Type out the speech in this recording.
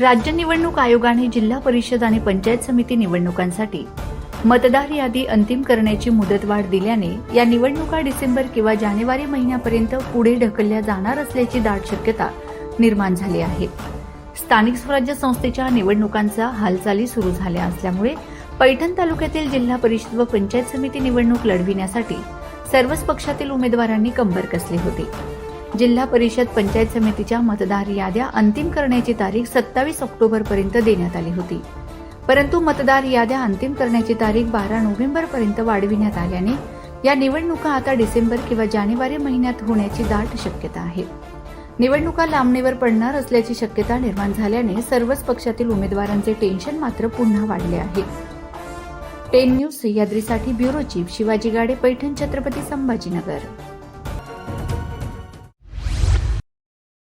राज्य निवडणूक आयोगाने जिल्हा परिषद आणि पंचायत समिती निवडणुकांसाठी मतदार यादी अंतिम करण्याची मुदतवाढ दिल्याने या निवडणुका डिसेंबर किंवा जानेवारी महिन्यापर्यंत पुढे ढकलल्या जाणार असल्याची दाट शक्यता निर्माण झाली आहे. स्थानिक स्वराज्य संस्थेच्या निवडणुकांचा हालचाली सुरू झाल्या असल्यामुळे पैठण तालुक्यातील जिल्हा परिषद व पंचायत समिती निवडणूक लढविण्यासाठी सर्वच पक्षातील उमेदवारांनी कंबर कसली होती. जिल्हा परिषद पंचायत समितीच्या मतदार याद्या अंतिम करण्याची तारीख सत्तावीस ऑक्टोबर पर्यंत देण्यात आली होती. परंतु मतदार याद्या अंतिम करण्याची तारीख बारा नोव्हेंबर पर्यंत वाढविण्यात आल्याने या निवडणुका आता डिसेंबर किंवा जानेवारी महिन्यात होण्याची दाट शक्यता आहे. निवडणुका लांबणीवर पडणार असल्याची शक्यता निर्माण झाल्याने सर्वच पक्षातील उमेदवारांचे टेन्शन मात्र पुन्हा वाढले आहे. टेन न्यूज सह्याद्रीसाठी ब्युरो चीफ शिवाजी गाडे पैठण छत्रपती संभाजीनगर.